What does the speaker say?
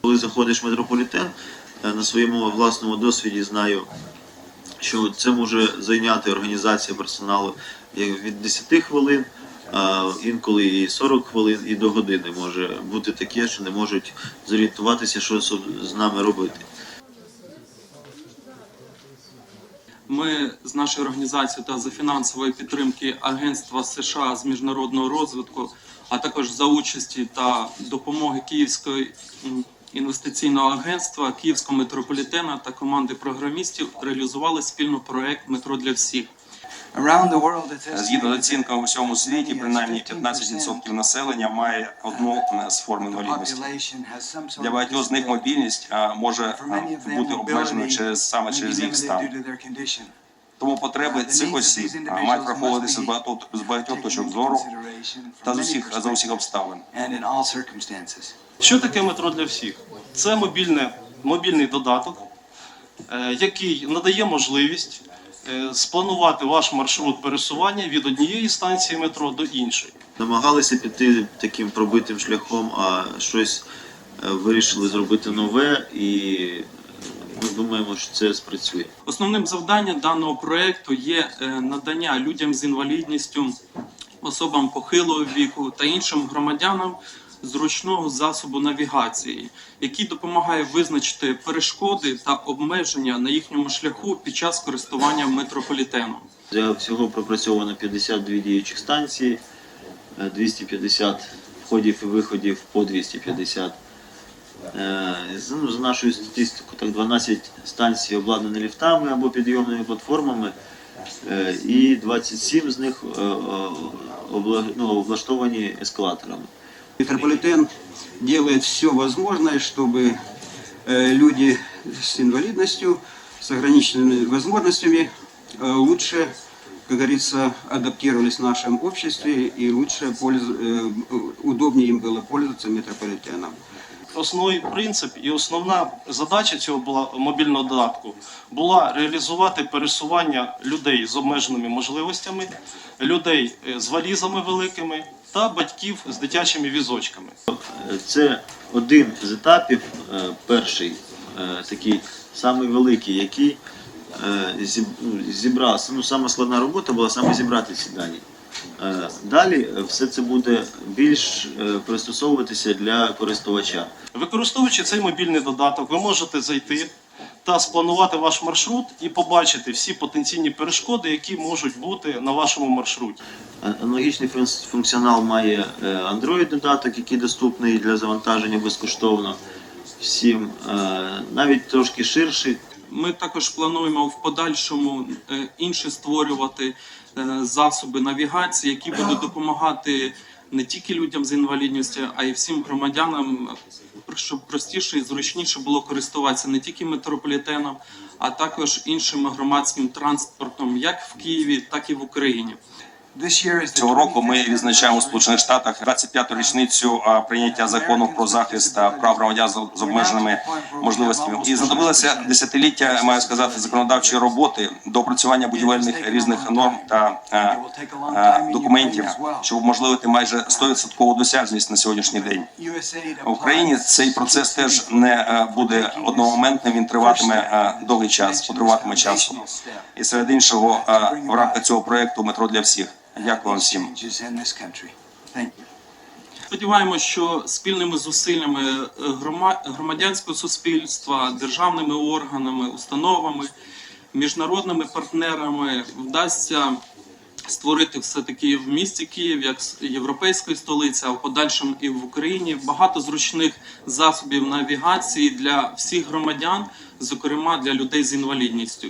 Коли заходиш в метрополітен, е, на своєму власному досвіді знаю, що це може зайняти організація персоналу від 10 хвилин, а інколи і 40 хвилин, і до години може бути таке, що не можуть зорієнтуватися, що з нами робити. Ми з нашою організацією та за фінансової підтримки Агентства США з міжнародного розвитку, а також за участі та допомоги Київського інвестиційного агентства, Київського метрополітена та команди програмістів реалізували спільно проект Метро для всіх. Згідно з оцінками у всьому світі, принаймні 15% населення має одну з форм the інвалідності. population has some sort Для багатьох з них мобільність може For many а, of them, бути обмеженою через саме через їх limited стан. due to their condition. Тому потреби цих осіб мають враховуватися з багатьох з багатьох точок зору та з усіх за усіх обставин. Що таке метро для всіх? Це мобільне, мобільний додаток, е, який надає можливість спланувати ваш маршрут пересування від однієї станції метро до іншої. Намагалися піти таким пробитим шляхом, а щось е, вирішили зробити нове, і ми думаємо, що це спрацює. Основним завданням даного проекту є е, надання людям з інвалідністю, особам похилого віку та іншим громадянам зручного засобу навігації, який допомагає визначити перешкоди та обмеження на їхньому шляху під час користування метрополітеном. Всього пропрацьовано 52 діючих станції, е, 250 входів і виходів по 250. Е, ну, За нашою статистикою, так 12 станцій обладнані ліфтами або підйомними платформами, е, і 27 з них е, е, ну, облаштовані ескалаторами. Метрополитен делает все возможное, чтобы э, люди с инвалидностью, с ограниченными возможностями э, лучше, как говорится, адаптировались в нашем обществе и лучше э, удобнее им было пользоваться метрополитеном. Основний принцип і основна задача цього була мобільного додатку була реалізувати пересування людей з обмеженими можливостями, людей е, з валізами великими та батьків з дитячими візочками. Це один з етапів, е, перший, е, такий самий великий, який е, ну, зібрався. Ну, саме складна робота була саме зібрати ці дані. Е, Далі е, все це буде більш е, пристосовуватися для користувача. Використовуючи цей мобільний додаток, ви можете зайти та спланувати ваш маршрут і побачити всі потенційні перешкоди, які можуть бути на вашому маршруті. Аналогічний функціонал має е, Android-додаток, який доступний для завантаження безкоштовно всім, навіть трошки ширший, Ми також плануємо в подальшому е, інші створювати засоби навігації, які будуть допомагати не тільки людям з інвалідністю, а й всім громадянам, е, щоб простіше і зручніше було користуватися не тільки метрополітеном, а також іншим громадським транспортом, як в Києві, так і в Україні. Цього року ми відзначаємо у Сполучених Штатах 25-ту річницю прийняття закону про захист прав громадян з- обмеженими можливостями. І знадобилося десятиліття, маю сказати, законодавчої роботи до опрацювання будівельних різних норм та а, а, документів, щоб уможливити майже 100% досяжність на сьогоднішній день. В Україні цей процес теж не е, буде одномоментним. Він триватиме е, довгий час, потриватиме часу. І серед іншого, е, в рамках цього проекту метро для всіх. Дякую вам всім. Сподіваємося, що спільними зусиллями е, громадянського суспільства, державними органами, установами, міжнародними партнерами вдасться створити все таки в місті Київ як європейської столиці, а в подальшому і в Україні багато зручних засобів навігації для всіх громадян, зокрема для людей з інвалідністю.